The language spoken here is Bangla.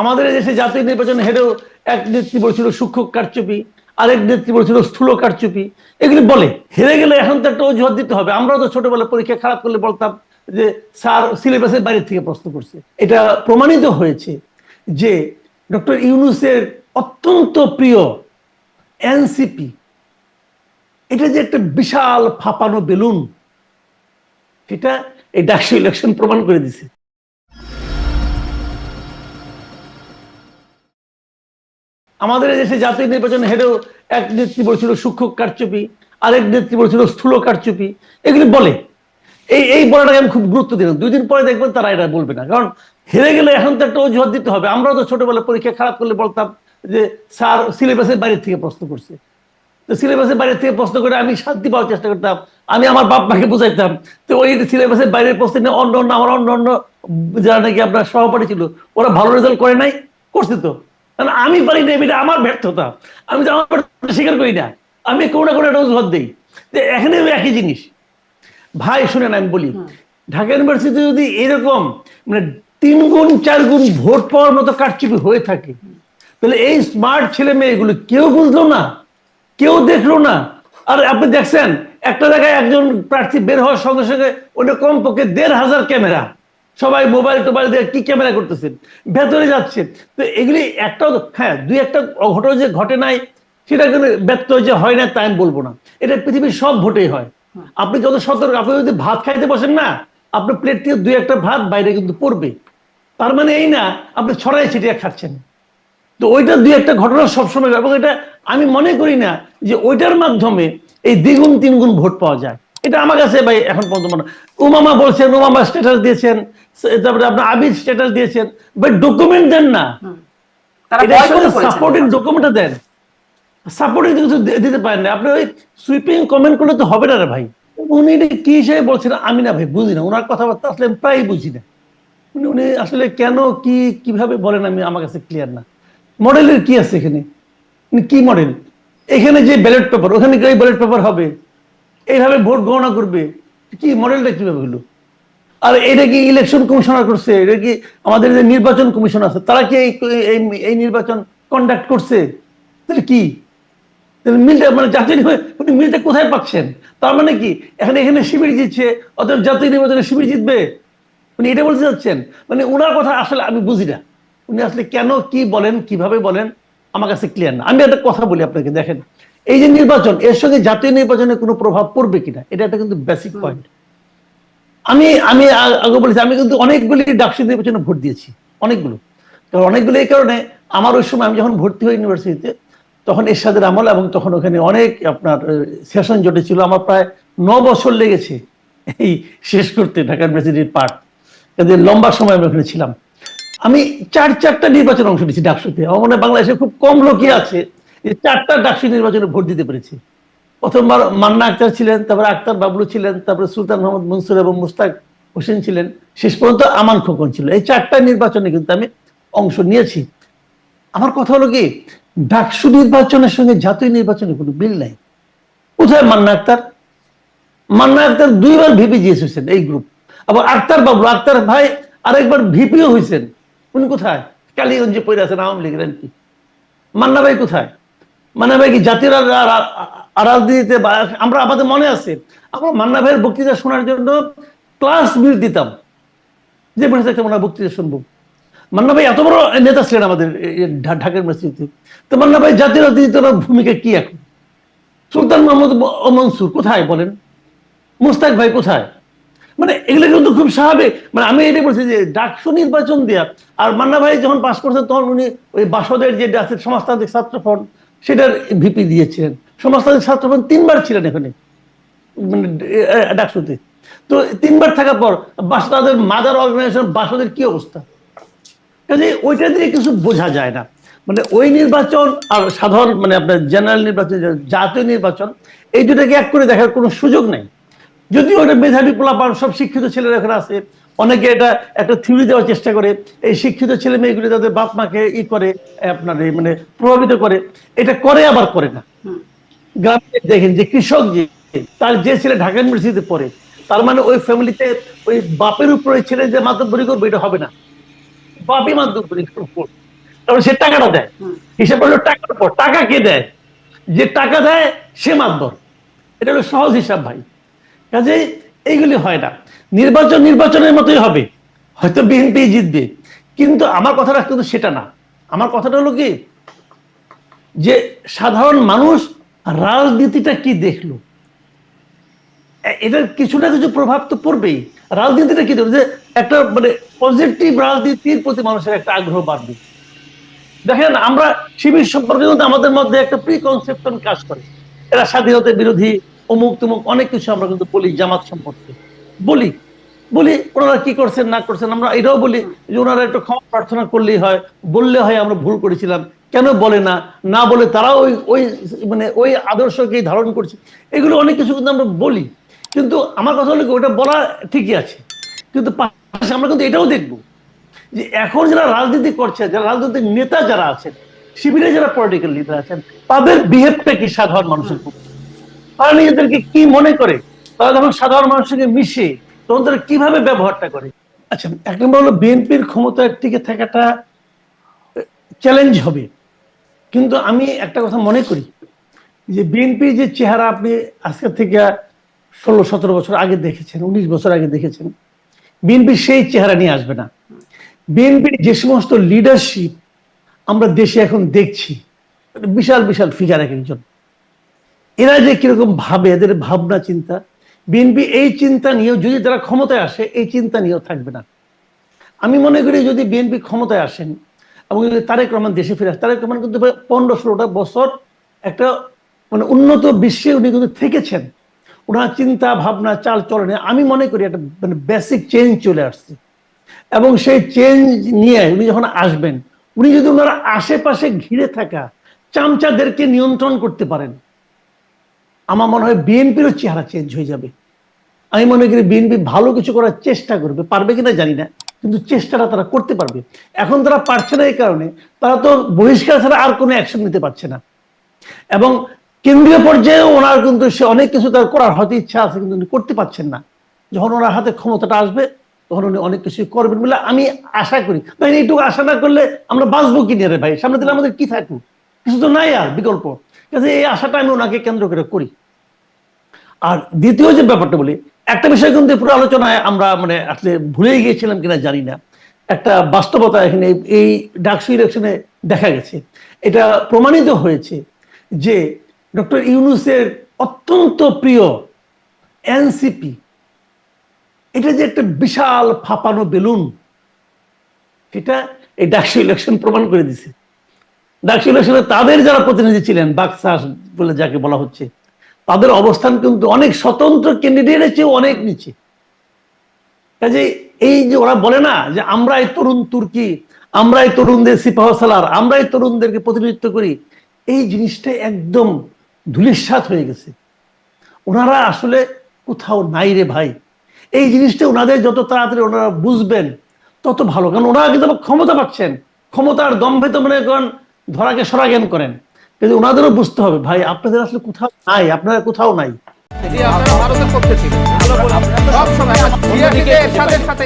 আমাদের দেশে জাতীয় নির্বাচন হেরেও এক নেত্রী বলছিল সূক্ষ্ম কারচুপি, আরেক নেত্রী বলছিল স্থূল কারচুপি। এগুলি বলে, হেরে গেলে এখন তো একটা অজুহাত দিতে হবে। আমরাও তো ছোটবেলা পরীক্ষা খারাপ করলে বলতাম যে স্যার সিলেবাসের বাইরে থেকে প্রশ্ন করছে। এটা প্রমাণিত হয়েছে যে ডক্টর ইউনুসের অত্যন্ত প্রিয় এনসিপি, এটা যে একটা বিশাল ফাপানো বেলুন, এটা এই ডাকসু ইলেকশন প্রমাণ করে দিছে। আমাদের দেশে জাতীয় নির্বাচন হেরেও এক নেত্রী বলছিল সূক্ষ্ম কারচুপি, আরেক নেত্রী বলছিল স্থূল কারচুপি। এগুলি বলে। এই এই বলাটাকে আমি খুব গুরুত্ব দিলাম দুই দিন পরে দেখবেন তারা এটা বলবে না। কারণ হেরে গেলে এখন তো একটা অজুহাত দিতে হবে। আমরাও তো ছোটবেলা পরীক্ষা খারাপ করলে বলতাম যে, স্যার, সিলেবাসের বাইরে থেকে প্রশ্ন করছে। তো সিলেবাসের বাইরে থেকে প্রশ্ন করে আমি শান্তি পাওয়ার চেষ্টা করতাম। আমি আমার বাপ মাকে বুঝাইতাম তো ওই সিলেবাসের বাইরের প্রশ্ন নিয়ে অন্য অন্য, আমার অন্য অন্য যারা নাকি আপনার সহপাঠী ছিল, ওরা ভালো রেজাল্ট করে নাই, করছে তো। কারণ আমি পারি না এটা আমার ব্যর্থতা। আমি তো আমার ব্যর্থতা স্বীকার করি না। আমি কোনো না কোনো একটা অজুহাত দিই এখানে একই জিনিস। ভাই শুনেন আমি বলি ঢাকা ইউনিভার্সিটি যদি এরকম মানে তিন গুণ চার গুণ ভোট পাওয়ার মতো কারচুপি হয়ে থাকে তাহলে এই স্মার্ট ছেলে মেয়েগুলো কেউ বুঝলো না কেউ দেখল না। আর আপনি দেখছেন একটা জায়গায় একজন প্রার্থী বের হওয়ার সঙ্গে সঙ্গে ওটা কমপক্ষে দেড় হাজার ক্যামেরা। সবাই মোবাইল টোবাইল দিয়ে কি ক্যামেরা করতেছেন ভেতরে যাচ্ছে। তো এগুলি একটা হ্যাঁ দুই একটা ঘটনা যে ঘটে নাই সেটা কিন্তু ব্যর্থ যে হয় না তাই আমি বলব না। এটা পৃথিবীর সব ভোটেই হয়। আপনি যত সতর্ক আপনি যদি ভাত খাইতে বসেন না আপনার প্লেট থেকে দুই একটা ভাত বাইরে কিন্তু পড়বে। তার মানে এই না আপনি ছড়াই ছিটিয়ে খাচ্ছেন। তো ওইটা দুই একটা ঘটনা সবসময় এবং এটা আমি মনে করি না যে ওইটার মাধ্যমে এই দ্বিগুণ তিনগুণ ভোট পাওয়া যায়। এটা আমার কাছে ভাই এখন পর্যন্ত মনে উমামা বলছেন উমামা স্ট্যাটাস দিয়েছেন তারপরে আপনার আবির স্ট্যাটাস দিয়েছেন। বাট ডকুমেন্ট দেন না। সাপোর্টিং ডকুমেন্টটা দেন। সাপোর্টিং কিছু দিতে পারেন না। আপনি ওই সুইপিং কমেন্ট করলে তো হবে না রে ভাই। উনি এটা কি হিসেবে বলছেন আমি না ভাই বুঝি না। ওনার কথাবার্তা আসলে আমি প্রায় বুঝি না। উনি উনি আসলে কেন কি কীভাবে বলেন আমি আমার কাছে ক্লিয়ার না। মডেলের কি আছে এখানে? কি মডেল এখানে যে ব্যালট পেপার ওখানে কি ব্যালট পেপার হবে। এইভাবে ভোট গণনা করবে, কি মডেলটা কীভাবে হলো? আর এটা কি ইলেকশন কমিশনার করছে? এটা কি আমাদের যে নির্বাচন কমিশন আছে, তারা কি এই নির্বাচন কন্ডাক্ট করছে? তাহলে কি? তাহলে মিলটা মানে জাতীয় উনি মিলটা কোথায় পাচ্ছেন? তার মানে কি, এখানে এখানে শিবির জিতছে, অতএব জাতীয় নির্বাচনে শিবির জিতবে? উনি এটা বলতে চাচ্ছেন? মানে ওনার কথা আসলে আমি বুঝি না। উনি আসলে কেন, কি বলেন, কীভাবে বলেন, আমার কাছে ক্লিয়ার না। আমি একটা কথা বলি আপনাকে, দেখেন। এই যে নির্বাচন এর সঙ্গে জাতীয় নির্বাচনে কোনো প্রভাব পড়বে কিনা? এটা একটা কিন্তু বেসিক পয়েন্ট আমি আমি আগে বলেছি আমি কিন্তু অনেকগুলি ডাকসু নির্বাচনে ভোট দিয়েছি অনেকগুলো। তো অনেকগুলো এই কারণে আমার ওই সময় আমি যখন ভর্তি হই ইউনিভার্সিটিতে তখন এরশাদের আমল এবং তখন ওখানে অনেক আপনার সেশন জটে ছিল আমার প্রায় ন বছর লেগেছে এই শেষ করতে ঢাকা ইউনিভার্সিটির পার্ট কাজে লম্বা সময় আমি ওখানে ছিলাম। আমি চার চারটা নির্বাচন অংশ নিয়েছি ডাকসুতে। আমার মনে হয় বাংলাদেশে খুব কম লোকই আছে যে চারটা ডাকসু নির্বাচনে ভোট দিতে পেরেছি। প্রথমবার মান্না আক্তার ছিলেন, তারপরে আক্তার বাবলু ছিলেন, তারপরে সুলতান মোহাম্মদ মনসুর এবং মুস্তাক হোসেন ছিলেন। শেষ পর্যন্ত আমান খোকন ছিল। এই চারটা নির্বাচনে কিন্তু আমি অংশ নিয়েছি। আমার কথা হলো কি, ডাকসু নির্বাচনের সঙ্গে জাতীয় নির্বাচনের কোনো বিল নাই। কোথায় মান্না আক্তার? মান্না আক্তার দুইবার ভিপি জিএস হয়েছেন এই গ্রুপ আবার আক্তার বাবলু, আক্তার ভাই আরেকবার ভিপিও হয়েছেন। উনি কোথায়? কালীগঞ্জে পড়ে আছেন, আওয়ামী লীগের এমপি। মান্না ভাই কোথায়? মান্না ভাই কি জাতির রাজনীতিতে আমরা আমাদের মনে আছে। আমরা মান্না ভাইয়ের বক্তৃতা শোনার জন্য ক্লাস মিস দিতাম। যে বসে থাকতাম ওনার বক্তৃতা শুনব। মান্না ভাই এত বড় নেতা ছিলেন আমাদের ঢাকার ইউনিভার্সিটিতে তো মান্না ভাই জাতীয় রাজনীতিতে ভূমিকা কি এখন? সুলতান মোহাম্মদ মনসুর কোথায় বলেন? মুস্তাক ভাই কোথায়? মানে এগুলো কিন্তু খুব স্বাভাবিক। মানে আমি এটা বলছি যে ডাকসু নির্বাচন দেয়া, আর মান্না ভাই যখন পাশ করছেন, তখন উনি ওই বাসদের যে আছে সমাজতান্ত্রিক ছাত্র ফ্রন্ট সেটার ভিপি দিয়েছিলেন। সমাজতান্ত্রিক ছাত্র তিনবার ছিলেন এখানে মানে ডাকসুতে। তো তিনবার থাকার পর বাসদের মাদার অর্গানাইজেশন বাসদের কি অবস্থা? কাজে ওইটা দিয়ে কিছু বোঝা যায় না। মানে ওই নির্বাচন আর সাধারণ মানে আপনার জেনারেল নির্বাচন, জাতীয় নির্বাচন, এই দুটাকে এক করে দেখার কোনো সুযোগ নেই। যদিও ওটা মেধাবী পোলাপান, সব শিক্ষিত ছেলেরা এখানে আছে অনেকে এটা একটা থিওরি দেওয়ার চেষ্টা করে এই শিক্ষিত ছেলে মেয়েগুলি তাদের বাপ মাকে ই করে আপনার এই মানে প্রভাবিত করে এটা করে আবার করে না। গ্রামে দেখেন যে কৃষক যে তার যে ছেলে ঢাকা ইউনিভার্সিটিতে পড়ে তার মানে ওই ফ্যামিলিতে ওই বাপের উপরে ছেলে যে মাতব্বরি করবে এটা হবে না। বাপই মাতব্বরি করব। তারপরে সে টাকাটা দেয়। হিসাব করল টাকার উপর। টাকা কে দেয়? যে টাকা দেয় সে মাধ্যম এটা হলো সহজ হিসাব ভাই। কাজে এইগুলি হয় না। নির্বাচন নির্বাচনের মতোই হবে। হয়তো বিএনপি জিতবে। কিন্তু আমার কথাটা কিন্তু সেটা না। আমার কথাটা হলো কি? যে সাধারণ মানুষ রাজনীতিটা কি দেখল? এটার কিছু না কিছু প্রভাব তো পড়বেই। রাজনীতিটা কি যে একটা মানে পজিটিভ রাজনীতির প্রতি মানুষের একটা আগ্রহ বাড়বে। দেখেন, আমরা শিবির সম্পর্কে কিন্তু আমাদের মধ্যে একটা প্রি কনসেপশন কাজ করে। এরা স্বাধীনতা বিরোধী অমুক তুমুক অনেক কিছু আমরা কিন্তু বলি জামাত সম্পর্কে। বলি। বলি, ওনারা কি করছেন, না করছেন, আমরা এটাও বলি যে ওনারা একটু ক্ষমা প্রার্থনা করলেই হয়, বললে হয় আমরা ভুল করেছিলাম। কেন বলে না? না বলে তারা ওই ওই মানে ওই আদর্শকেই ধারণ করছে। এগুলো অনেক কিছু কিন্তু আমরা বলি। কিন্তু আমার কথা হলো ওটা বলা ঠিকই আছে। কিন্তু আমরা কিন্তু এটাও দেখব যে এখন যারা রাজনীতি করছে, যারা রাজনৈতিক নেতা যারা আছেন, শিবিরে যারা পলিটিক্যাল লিডার আছেন, তাদের বিহেভটা কি সাধারণ মানুষের তারা নিজেদেরকে কি মনে করে? তারা যখন সাধারণ মানুষের মিশে তারা কীভাবে ব্যবহারটা করে? আচ্ছা এক নম্বর হলো বিএনপির ক্ষমতায় টিকে থাকাটা চ্যালেঞ্জ হবে। কিন্তু আমি একটা কথা মনে করি, যে বিএনপির যে চেহারা আপনি আজকে থেকে ষোলো, সতেরো বছর আগে দেখেছেন, উনিশ বছর আগে দেখেছেন, বিএনপি সেই চেহারা নিয়ে আসবে না। বিএনপির যে সমস্ত লিডারশিপ আমরা দেশে এখন দেখছি বিশাল বিশাল ফিগার এক একজন। এরা যে কীরকম ভাবে, এদের ভাবনা, চিন্তা বিএনপি এই চিন্তা নিয়েও যদি তারা ক্ষমতায় আসে, এই চিন্তা নিয়েও থাকবে না। আমি মনে করি যদি বিএনপি ক্ষমতায় আসেন এবং যদি তারেক রহমান দেশে ফিরে আসে, তারেক রহমান কিন্তু পনেরো ষোলোটা বছর একটা মানে উন্নত বিশ্বে উনি কিন্তু থেকেছেন। ওনার চিন্তা, ভাবনা চাল চলনে আমি মনে করি একটা মানে বেসিক চেঞ্জ চলে আসছে। এবং সেই চেঞ্জ নিয়ে উনি যখন আসবেন, উনি যদি ওনার আশেপাশে ঘিরে থাকা চামচাদেরকে নিয়ন্ত্রণ করতে পারেন আমার মনে হয় বিএনপিরও চেহারা চেঞ্জ হয়ে যাবে। আমি মনে করি বিএনপি ভালো কিছু করার চেষ্টা করবে। পারবে কিনা জানি না, কিন্তু চেষ্টাটা তারা করতে পারবে। এখন তারা পারছে না এই কারণে, তারা তো বহিষ্কার ছাড়া আর কোনো অ্যাকশন নিতে পারছে না। এবং কেন্দ্রীয় পর্যায়েও ওনার কিন্তু সে অনেক কিছু তার করার হয়তো ইচ্ছা আছে, কিন্তু উনি করতে পারছেন না। যখন ওনার হাতে ক্ষমতাটা আসবে, তখন উনি অনেক কিছু করবেন বলে আমি আশা করি। এইটুকু আশা না করলে আমরা বাঁচবো কি নিয়ে রে ভাই? সামনে দিলে আমাদের কি থাকুক কিছু তো নাই আর, বিকল্প। কাজে এই আশাটা আমি ওনাকে কেন্দ্র করে করি। আর দ্বিতীয় যে ব্যাপারটা বলি, একটা বিষয় কিন্তু পুরো আলোচনায় আমরা মানে আসলে ভুলে গিয়েছিলাম কিনা জানি না। একটা বাস্তবতা এখানে এই ডাকসু ইলেকশনে দেখা গেছে। এটা প্রমাণিত হয়েছে যে ডক্টর ইউনুসের অত্যন্ত প্রিয় এনসিপি, এটা যে একটা বিশাল ফাপানো বেলুন, এটা এই ডাকসু ইলেকশন প্রমাণ করে দিছে। ডাকসু ইলেকশনে তাদের যারা প্রতিনিধি ছিলেন বাক্সাস বলে যাকে বলা হচ্ছে, তাদের অবস্থান কিন্তু অনেক স্বতন্ত্র ক্যান্ডিডেটের চেয়ে অনেক নিচে। কাজে এই যে ওরা বলে না যে আমরা এই তরুণ তুর্কি আমরা এই তরুণদের সিপাহ সালার আমরা এই তরুণদেরকে প্রতিনিধিত্ব করি, এই জিনিসটা একদম ধুলিস্বাত হয়ে গেছে। ওনারা আসলে কোথাও নাই রে ভাই। এই জিনিসটা ওনাদের যত তাড়াতাড়ি ওনারা বুঝবেন, তত ভালো। কারণ ওনারা কিন্তু ক্ষমতা পাচ্ছেন। ক্ষমতার দম্ভে তো মনে করেন ধরাকে সরা জ্ঞান করেন। কিন্তু ওনাদেরও বুঝতে হবে ভাই আপনাদের আসলে কোথাও নাই আপনারা কোথাও নাই। ভারতের পক্ষে সব সময় সাথে